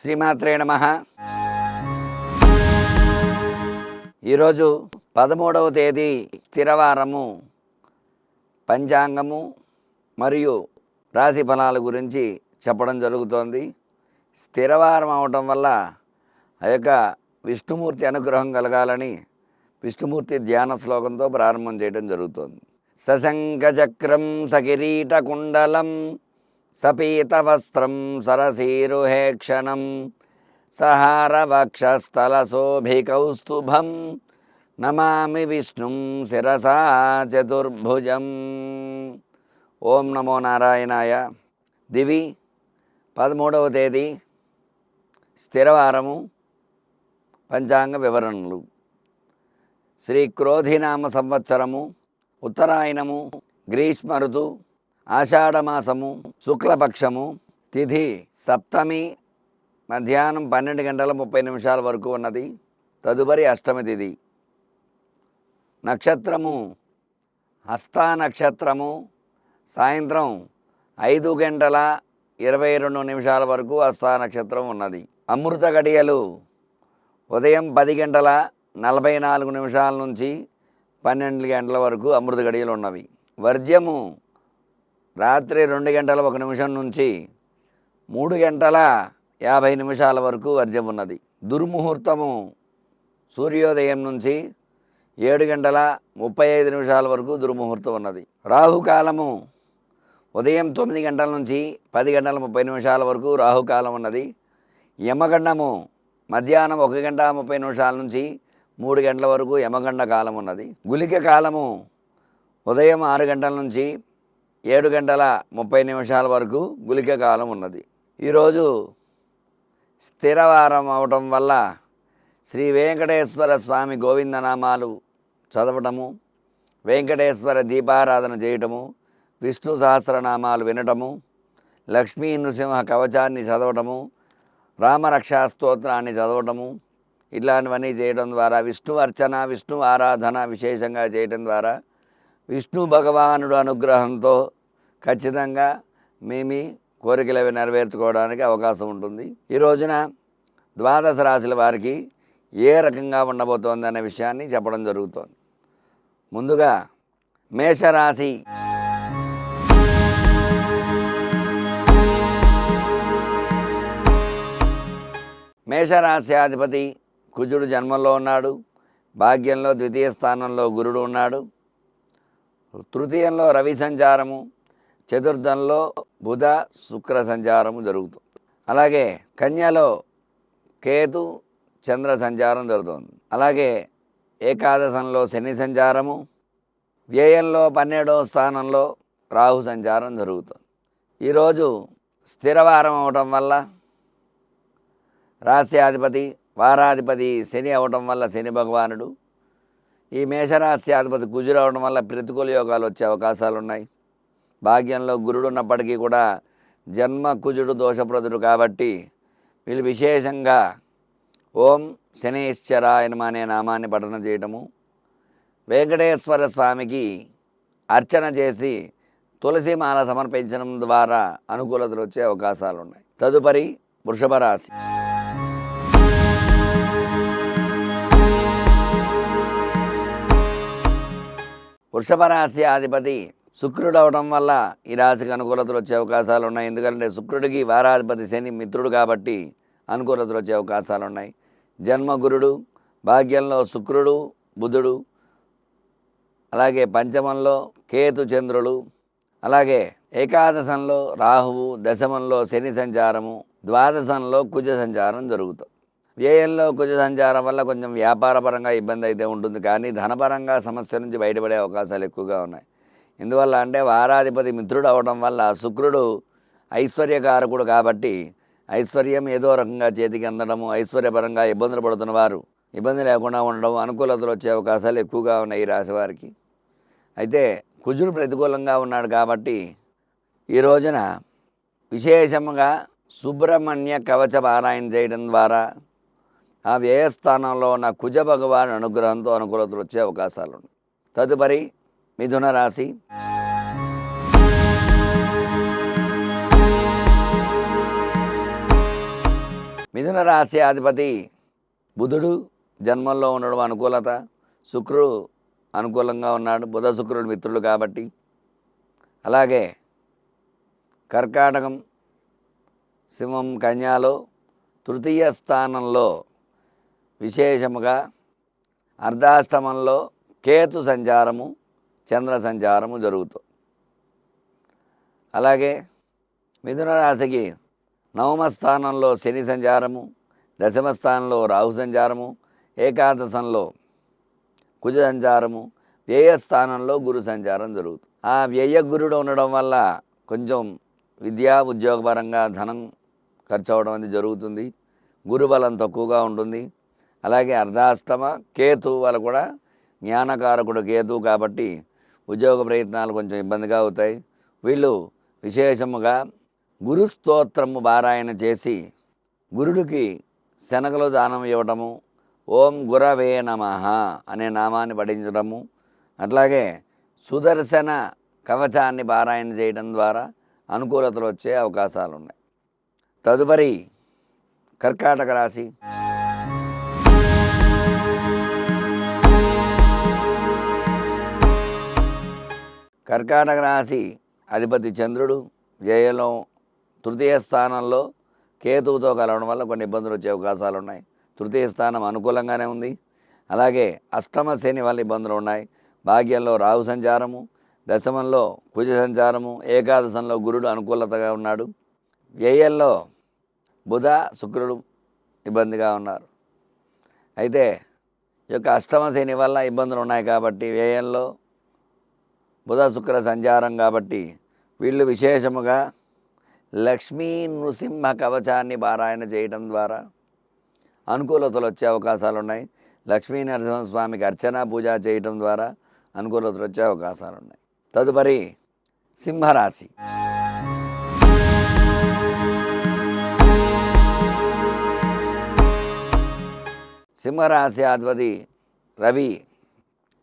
శ్రీమాత్రే నమ. ఈరోజు పదమూడవ తేదీ స్థిరవారము పంచాంగము మరియు రాశి ఫలాల గురించి చెప్పడం జరుగుతోంది. స్థిరవారం అవటం వల్ల ఆ యొక్క విష్ణుమూర్తి అనుగ్రహం కలగాలని విష్ణుమూర్తి ధ్యాన శ్లోకంతో ప్రారంభం చేయడం జరుగుతోంది. సకిరీట కుండలం సపీతవస్త్రం సరసీరుహేక్షణం సహారవక్షస్థలశోభికౌస్తుభం నమామి విష్ణుం శిరసా చతుర్భుజం. ఓం నమో నారాయణాయ. దివి పదమూడవ తేదీ స్థిరవారము. పంచాంగ వివరణలు. శ్రీ క్రోధినామ సంవత్సరము ఉత్తరాయణము గ్రీష్మ ఋతు ఆషాఢమాసము శుక్లపక్షము తిథి సప్తమి మధ్యాహ్నం పన్నెండు గంటల ముప్పై నిమిషాల వరకు ఉన్నది. తదుపరి అష్టమి తిథి. నక్షత్రము హస్తా నక్షత్రము సాయంత్రం ఐదు గంటల ఇరవై రెండు నిమిషాల వరకు హస్తా నక్షత్రం ఉన్నది. అమృత గడియలు ఉదయం పది గంటల నలభై నాలుగు నిమిషాల నుంచి పన్నెండు గంటల వరకు అమృత గడియలు ఉన్నవి. వర్జ్యము రాత్రి రెండు గంటల ఒక నిమిషం నుంచి మూడు గంటల యాభై నిమిషాల వరకు వర్జం ఉన్నది. దుర్ముహూర్తము సూర్యోదయం నుంచి ఏడు గంటల ముప్పై ఐదు నిమిషాల వరకు దుర్ముహూర్తం ఉన్నది. రాహుకాలము ఉదయం తొమ్మిది గంటల నుంచి పది గంటల ముప్పై నిమిషాల వరకు రాహుకాలం ఉన్నది. యమగండము మధ్యాహ్నం ఒక గంట ముప్పై నిమిషాల నుంచి మూడు గంటల వరకు యమగండ కాలం ఉన్నది. గులిక కాలము ఉదయం ఆరు గంటల నుంచి ఏడు గంటల ముప్పై నిమిషాల వరకు గులిక కాలం ఉన్నది. ఈరోజు స్థిరవారం అవటం వల్ల శ్రీ వెంకటేశ్వర స్వామి గోవిందనామాలు చదవటము వెంకటేశ్వర దీపారాధన చేయటము విష్ణు సహస్రనామాలు వినటము లక్ష్మీ నృసింహ కవచాన్ని చదవటము రామరక్షా స్తోత్రాన్ని చదవటము ఇట్లాంటివన్నీ చేయడం ద్వారా విష్ణు అర్చన విష్ణు ఆరాధన విశేషంగా చేయడం ద్వారా విష్ణు భగవానుడు అనుగ్రహంతో ఖచ్చితంగా మీ కోరికలు అవి నెరవేర్చుకోవడానికి అవకాశం ఉంటుంది. ఈ రోజున ద్వాదశ రాశుల వారికి ఏ రకంగా ఉండబోతోంది అనే విషయాన్ని చెప్పడం జరుగుతోంది. ముందుగా మేషరాశి మేషరాశ్యాధిపతి కుజుడు జన్మంలో ఉన్నాడు. భాగ్యంలో ద్వితీయ స్థానంలో గురుడు ఉన్నాడు. తృతీయంలో రవి సంచారము. చతుర్థంలో బుధ శుక్ర సంచారము జరుగుతుంది. అలాగే కన్యలో కేతు చంద్ర సంచారం జరుగుతుంది. అలాగే ఏకాదశంలో శని సంచారము వ్యయంలో పన్నెండవ స్థానంలో రాహు సంచారం జరుగుతుంది. ఈరోజు స్థిరవారం అవటం వల్ల రాస్యాధిపతి వారాధిపతి శని అవటం వల్ల శని భగవానుడు. ఈ మేషరాస్యాధిపతి కుజుడు అవడం వల్ల ప్రతికూల యోగాలు వచ్చే అవకాశాలు ఉన్నాయి భాగ్యంలో గురుడు ఉన్నప్పటికీ కూడా జన్మ కుజుడు దోషప్రదుడు కాబట్టి వీళ్ళు విశేషంగా ఓం శనేశ్వరాయనమ అనే నామాన్ని పఠనం చేయటము వెంకటేశ్వర స్వామికి అర్చన చేసి తులసిమాల సమర్పించడం ద్వారా అనుకూలతలు వచ్చే అవకాశాలు ఉన్నాయి తదుపరి వృషభ రాశి. వృషభ రాశి అధిపతి శుక్రుడు అవడం వల్ల ఈ రాశికి అనుకూలతలు వచ్చే అవకాశాలు ఉన్నాయి. ఎందుకంటే శుక్రుడికి వారాధిపతి శని మిత్రుడు కాబట్టి అనుకూలతలు వచ్చే అవకాశాలు ఉన్నాయి. జన్మగురుడు భాగ్యంలో శుక్రుడు బుధుడు అలాగే పంచమంలో కేతు చంద్రుడు అలాగే ఏకాదశంలో రాహువు దశమంలో శని సంచారము ద్వాదశంలో కుజ సంచారం జరుగుతుంది వ్యయంలో కుజ సంచారం వల్ల కొంచెం వ్యాపారపరంగా ఇబ్బంది అయితే ఉంటుంది. కానీ ధనపరంగా సమస్య నుంచి బయటపడే అవకాశాలు ఎక్కువగా ఉన్నాయి. ఎందువల్ల అంటే వారాధిపతి మిత్రుడు అవడం వల్ల శుక్రుడు ఐశ్వర్యకారకుడు కాబట్టి ఐశ్వర్యం ఏదో రకంగా చేతికి అందడము ఐశ్వర్యపరంగా ఇబ్బందులు పడుతున్న వారు. ఇబ్బంది లేకుండా ఉండడం అనుకూలతలు వచ్చే అవకాశాలు ఎక్కువగా ఉన్నాయి ఈ రాశి వారికి. అయితే కుజుడు ప్రతికూలంగా ఉన్నాడు కాబట్టి ఈ రోజున విశేషముగా సుబ్రహ్మణ్య కవచ పారాయణ చేయడం ద్వారా ఆ వ్యయస్థానంలో ఉన్న కుజ భగవాన్ అనుగ్రహంతో అనుకూలతలు వచ్చే అవకాశాలు ఉన్నాయి. తదుపరి మిథున రాశి. మిథున రాశి అధిపతి బుధుడు జన్మంలో ఉండడం అనుకూలత. శుక్రుడు అనుకూలంగా ఉన్నాడు. బుధ శుక్రుడు మిత్రులు కాబట్టి. అలాగే కర్కాటకం సింహం కన్యాలో తృతీయ స్థానంలో విశేషముగా అర్ధాష్టమంలో కేతు సంచారము. చంద్ర సంచారము జరుగుతుంది అలాగే మిథున రాశికి నవమ స్థానంలో శని సంచారము దశమ స్థానంలో రాహు సంచారము ఏకాదశంలో కుజ సంచారము వ్యయ స్థానంలో గురు సంచారం జరుగుతుంది ఆ వ్యయ గురుడు ఉండడం వల్ల కొంచెం విద్యా ఉద్యోగపరంగా ధనం ఖర్చు అవడం అనేది జరుగుతుంది. గురుబలం తక్కువగా ఉంటుంది. అలాగే అర్ధాష్టమ కేతు వల్ల కూడా జ్ఞానకారకుడు కేతు కాబట్టి ఉద్యోగ ప్రయత్నాలు కొంచెం ఇబ్బందిగా అవుతాయి. వీళ్ళు విశేషముగా గురుస్తోత్రము పారాయణ చేసి గురుడికి శనగలు దానం ఇవ్వటము ఓం గురవే నమ అనే నామాన్ని పఠించడము అట్లాగే సుదర్శన కవచాన్ని పారాయణ చేయడం ద్వారా అనుకూలతలు వచ్చే అవకాశాలు ఉన్నాయి తదుపరి కర్కాటక రాశి. కర్కాటక రాశి అధిపతి చంద్రుడు వ్యయంలో తృతీయ స్థానంలో కేతువుతో కలవడం వల్ల కొన్ని ఇబ్బందులు వచ్చే అవకాశాలు ఉన్నాయి. తృతీయ స్థానం అనుకూలంగానే ఉంది. అలాగే అష్టమ శని వల్ల ఇబ్బందులు ఉన్నాయి. భాగ్యంలో రాహు సంచారము దశమంలో కుజ సంచారము ఏకాదశంలో గురుడు అనుకూలతగా ఉన్నాడు. వ్యయంలో బుధ శుక్రుడు ఇబ్బందిగా ఉన్నారు. అయితే ఈ యొక్క అష్టమ శని వల్ల ఇబ్బందులు ఉన్నాయి కాబట్టి వ్యయంలో బుధ శుక్ర సంచారం కాబట్టి వీళ్ళు విశేషముగా లక్ష్మీ నృసింహ కవచాన్ని పారాయణ చేయడం ద్వారా అనుకూలతలు వచ్చే అవకాశాలు ఉన్నాయి లక్ష్మీ నరసింహస్వామికి అర్చన పూజ చేయటం ద్వారా అనుకూలతలు వచ్చే అవకాశాలు ఉన్నాయి తదుపరి సింహరాశి. సింహరాశి అధిపతి రవి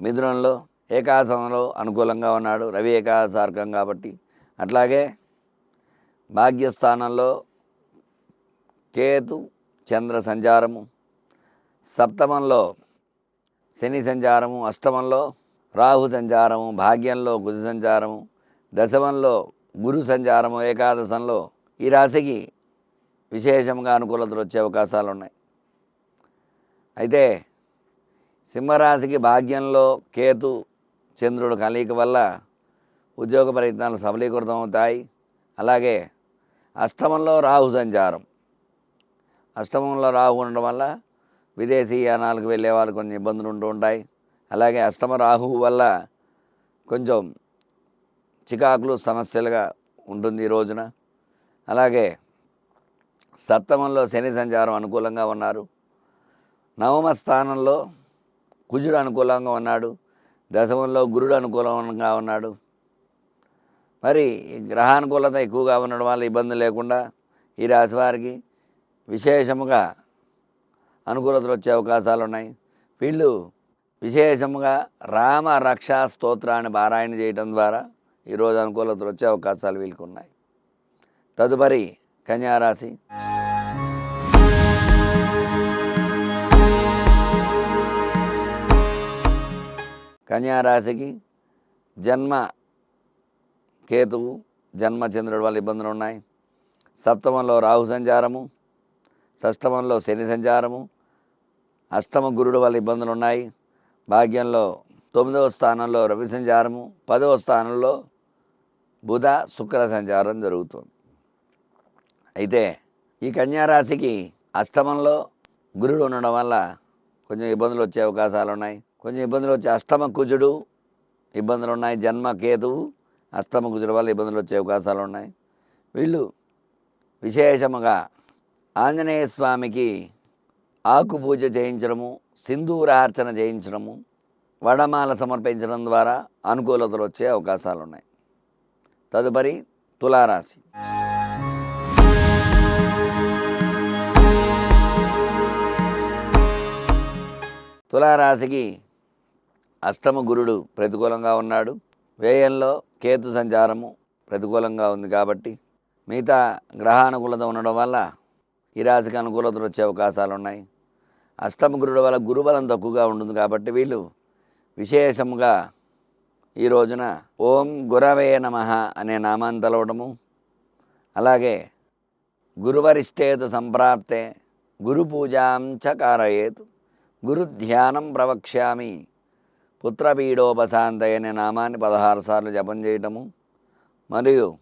మిథునంలో ఏకాశంలో అనుకూలంగా ఉన్నాడు. రవి ఏకాశార్కం కాబట్టి. అట్లాగే భాగ్యస్థానంలో కేతు చంద్ర సంచారము. సప్తమంలో శని సంచారము. అష్టమంలో రాహు సంచారము. భాగ్యంలో గురు సంచారము. దశమంలో గురు సంచారము. ఏకాదశంలో ఈ రాశికి విశేషంగా అనుకూలతలు వచ్చే అవకాశాలు ఉన్నాయి. అయితే సింహరాశికి భాగ్యంలో కేతు చంద్రుడు కలయిక వల్ల ఉద్యోగ ప్రయత్నాలు సఫలీకృతం అవుతాయి. అలాగే అష్టమంలో రాహు సంచారం. అష్టమంలో రాహు ఉండడం వల్ల విదేశీ యానాలకు వెళ్ళే వాళ్ళు కొన్ని ఇబ్బందులు ఉంటూ ఉంటాయి. అలాగే అష్టమ రాహు వల్ల కొంచెం చికాకులు సమస్యలుగా ఉంటుంది ఈ రోజున. అలాగే సప్తమంలో శని సంచారం అనుకూలంగా ఉన్నారు. నవమ స్థానంలో కుజుడు అనుకూలంగా ఉన్నాడు. దశమంలో గురుడు అనుకూలంగా ఉన్నాడు. మరి గ్రహానుకూలత ఎక్కువగా ఉండడం వల్ల ఇబ్బంది లేకుండా ఈ రాశి వారికి విశేషముగా అనుకూలతలు వచ్చే అవకాశాలు ఉన్నాయి. వీళ్ళు విశేషముగా రామ రక్షా స్తోత్రాన్ని పారాయణ చేయడం ద్వారా ఈరోజు అనుకూలతలు వచ్చే అవకాశాలు వీళ్ళకున్నాయి తదుపరి కన్యారాశి. కన్యారాశికి జన్మ కేతువు జన్మచంద్రుడు వల్ల ఇబ్బందులు ఉన్నాయి. సప్తమంలో రాహు సంచారము షష్టమంలో శని సంచారము అష్టమ గురుడు వల్ల ఇబ్బందులు ఉన్నాయి. భాగ్యంలో తొమ్మిదవ స్థానంలో రవి సంచారము పదవ స్థానంలో బుధ శుక్ర సంచారం జరుగుతుంది. అయితే ఈ కన్యారాశికి అష్టమంలో గురుడు ఉండడం వల్ల కొంచెం ఇబ్బందులు వచ్చే అవకాశాలు ఉన్నాయి. కొంచెం ఇబ్బందులు వచ్చే అష్టమ కుజుడు. ఇబ్బందులు ఉన్నాయి జన్మ కేతువు అష్టమ కుజుడు వల్ల ఇబ్బందులు వచ్చే అవకాశాలు ఉన్నాయి వీళ్ళు విశేషముగా ఆంజనేయ స్వామికి ఆకు పూజ చేయించడము సింధూరార్చన చేయించడము వడమాల సమర్పించడం ద్వారా అనుకూలతలు వచ్చే అవకాశాలు ఉన్నాయి తదుపరి తులారాశి. తులారాశికి అష్టమ గురుడు ప్రతికూలంగా ఉన్నాడు. వ్యయంలో కేతు సంచారము ప్రతికూలంగా ఉంది కాబట్టి మిగతా గ్రహానుకూలత ఉండడం వల్ల ఈ రాశికి అనుకూలతలు వచ్చే అవకాశాలు ఉన్నాయి. అష్టమ గురుడు వల్ల గురుబలం తక్కువగా ఉంటుంది కాబట్టి వీళ్ళు విశేషముగా ఈ రోజున ఓం గురవే నమ అనే నామాన్ని తలవడము అలాగే గురువరిష్టేతు సంప్రాప్తే గురు పూజాం చ కారయేతు గురు ధ్యానం ప్రవక్ష్యామి పుత్రపీడోపశాంతయ అనే నామాన్ని పదహారు సార్లు జపం చేయటము మరియు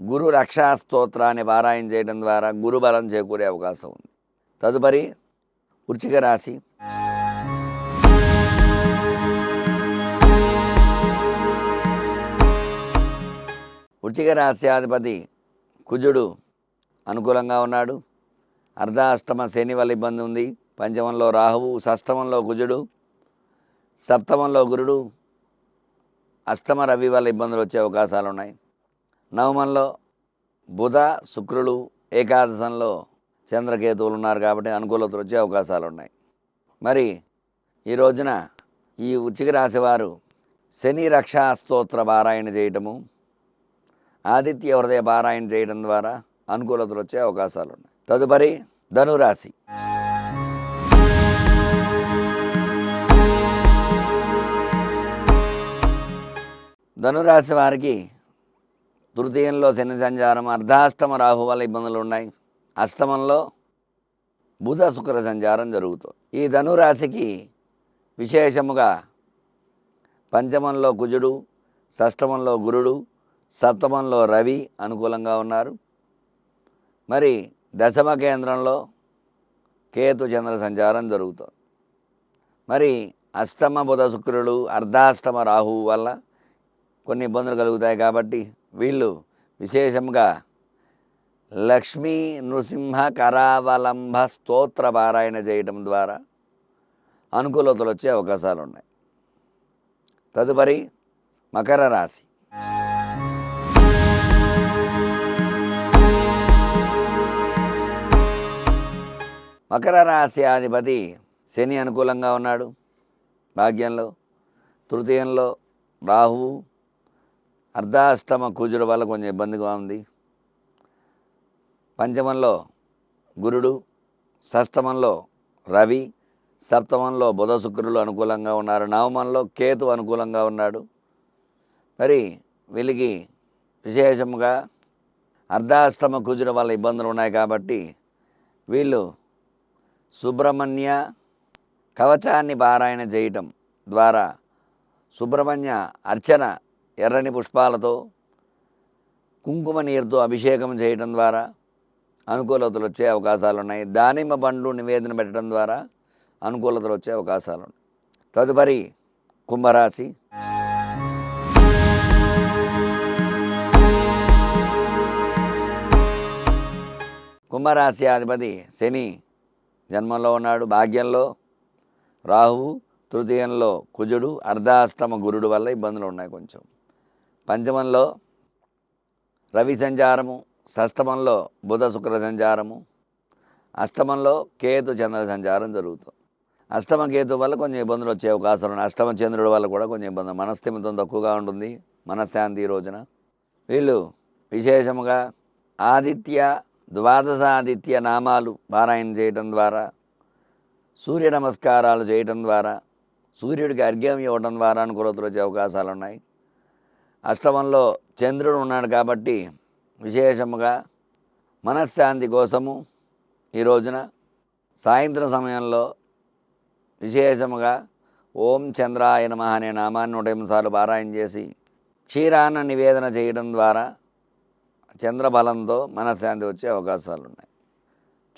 గురు రక్షా స్తోత్రాన్ని పారాయణ చేయడం ద్వారా గురుబలం చేకూరే అవకాశం ఉంది. తదుపరి వృచ్చిక రాశి. వృచ్చిక రాశ్యాధిపతి కుజుడు అనుకూలంగా ఉన్నాడు. అర్ధాష్టమ శని వల్ల ఇబ్బంది ఉంది. పంచమంలో రాహువు షష్టమంలో కుజుడు సప్తమంలో గురుడు అష్టమ రవి వల్ల ఇబ్బందులు వచ్చే అవకాశాలు ఉన్నాయి. నవమంలో బుధ శుక్రులు ఏకాదశంలో చంద్రకేతువులు ఉన్నారు కాబట్టి అనుకూలతలు వచ్చే అవకాశాలు ఉన్నాయి. మరి ఈ రోజున ఈ వృచ్చిక రాశివారు శని రక్షా స్తోత్ర పారాయణ చేయటము ఆదిత్య హృదయ పారాయణ చేయడం ద్వారా అనుకూలతలు వచ్చే అవకాశాలు ఉన్నాయి. తదుపరి ధనురాశి. ధనురాశి వారికి తృతీయంలో శని సంచారం అర్ధాష్టమ రాహు వల్ల ఇబ్బందులు ఉన్నాయి. అష్టమంలో బుధ శుక్ర సంచారం జరుగుతుంది. ఈ ధనురాశికి విశేషముగా పంచమంలో కుజుడు షష్టమంలో గురుడు సప్తమంలో రవి అనుకూలంగా ఉన్నారు. మరి దశమ కేంద్రంలో కేతు చంద్ర సంచారం జరుగుతుంది. మరి అష్టమ బుధ శుక్రుడు అర్ధాష్టమ రాహువు వల్ల కొన్ని ఇబ్బందులు కలుగుతాయి కాబట్టి వీళ్ళు విశేషంగా లక్ష్మీ నృసింహ కరావలంబ స్తోత్ర పారాయణ చేయటం ద్వారా అనుకూలతలు వచ్చే అవకాశాలు ఉన్నాయి. తదుపరి మకర రాశి. మకర రాశి అధిపతి శని అనుకూలంగా ఉన్నాడు. భాగ్యంలో తృతీయంలో రాహువు అర్ధాష్టమ కూజుడు వల్ల కొంచెం ఇబ్బందిగా ఉంది. పంచమంలో గురుడు షష్టమంలో రవి సప్తమంలో బుధ శుక్రులు అనుకూలంగా ఉన్నారు. నవమంలో కేతు అనుకూలంగా ఉన్నాడు. మరి వీళ్ళకి విశేషముగా అర్ధాష్టమ కుజుల వల్ల ఇబ్బందులు ఉన్నాయి కాబట్టి వీళ్ళు సుబ్రహ్మణ్య కవచాన్ని పారాయణ చేయటం ద్వారా సుబ్రహ్మణ్య అర్చన ఎర్రని పుష్పాలతో కుంకుమ నీరుతో అభిషేకం చేయటం ద్వారా అనుకూలతలు వచ్చే అవకాశాలు ఉన్నాయి దానిమ్మ పండ్లు నివేదన పెట్టడం ద్వారా అనుకూలతలు వచ్చే అవకాశాలు ఉన్నాయి తదుపరి కుంభరాశి. కుంభరాశి అధిపతి శని జన్మంలో ఉన్నాడు. భాగ్యంలో రాహువు తృతీయంలో కుజుడు అర్ధాష్టమ గురుడు వల్ల ఇబ్బందులు ఉన్నాయి కొంచెం. పంచమంలో రవి సంచారము షష్టమంలో బుధ శుక్ర సంచారము అష్టమంలో కేతు చంద్ర సంచారం జరుగుతుంది అష్టమ కేతు వల్ల కొంచెం ఇబ్బందులు వచ్చే అవకాశాలు ఉన్నాయి. అష్టమ చంద్రుడి వల్ల కూడా కొంచెం ఇబ్బంది. మనస్థిమితం తక్కువగా ఉంటుంది మనశ్శాంతి రోజున. వీళ్ళు విశేషముగా ఆదిత్య ద్వాదశాదిత్య నామాలు పారాయణ చేయటం ద్వారా సూర్య నమస్కారాలు చేయటం ద్వారా సూర్యుడికి అర్ఘ్యం ఇవ్వడం ద్వారా అనుకూలతలు వచ్చే అవకాశాలు ఉన్నాయి. అష్టమంలో చంద్రుడు ఉన్నాడు కాబట్టి విశేషముగా మనశ్శాంతి కోసము ఈ రోజున సాయంత్రం సమయంలో విశేషముగా ఓం చంద్రాయ నమ అనే నామాన్ని నూట ఎనిమిది సార్లు పారాయణ చేసి క్షీరాన్న నివేదన చేయడం ద్వారా చంద్రబలంతో మనశ్శాంతి వచ్చే అవకాశాలు ఉన్నాయి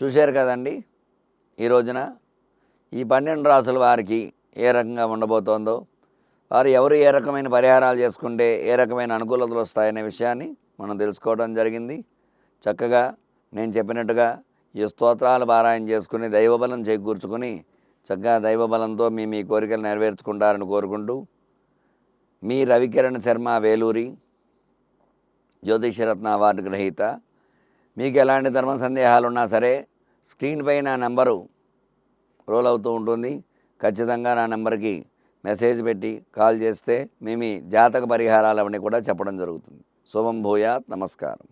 చూశారు కదండి? ఈ రోజున ఈ పన్నెండు రాసుల వారికి ఏ రకంగా ఉండబోతోందో వారు ఎవరు ఏ రకమైన పరిహారాలు చేసుకుంటే ఏ రకమైన అనుకూలతలు వస్తాయనే విషయాన్ని మనం తెలుసుకోవడం జరిగింది. చక్కగా నేను చెప్పినట్టుగా ఈ స్తోత్రాలు పారాయణ చేసుకుని దైవబలం చేకూర్చుకుని చక్కగా దైవబలంతో మీ మీ కోరికలు నెరవేర్చుకుంటారని కోరుకుంటూ మీ రవికిరణ్ శర్మ వేలూరి జ్యోతిషరత్న అవార్డు గ్రహీత. మీకు ఎలాంటి ధర్మ సందేహాలు ఉన్నా సరే స్క్రీన్ పైన నెంబరు రోల్ అవుతూ ఉంటుంది. ఖచ్చితంగా నా నెంబర్కి మెసేజ్ పెట్టి కాల్ చేస్తే మేము జాతక పరిహారాలు అవన్నీ కూడా చెప్పడం జరుగుతుంది. శుభం భూయాత్. నమస్కారం.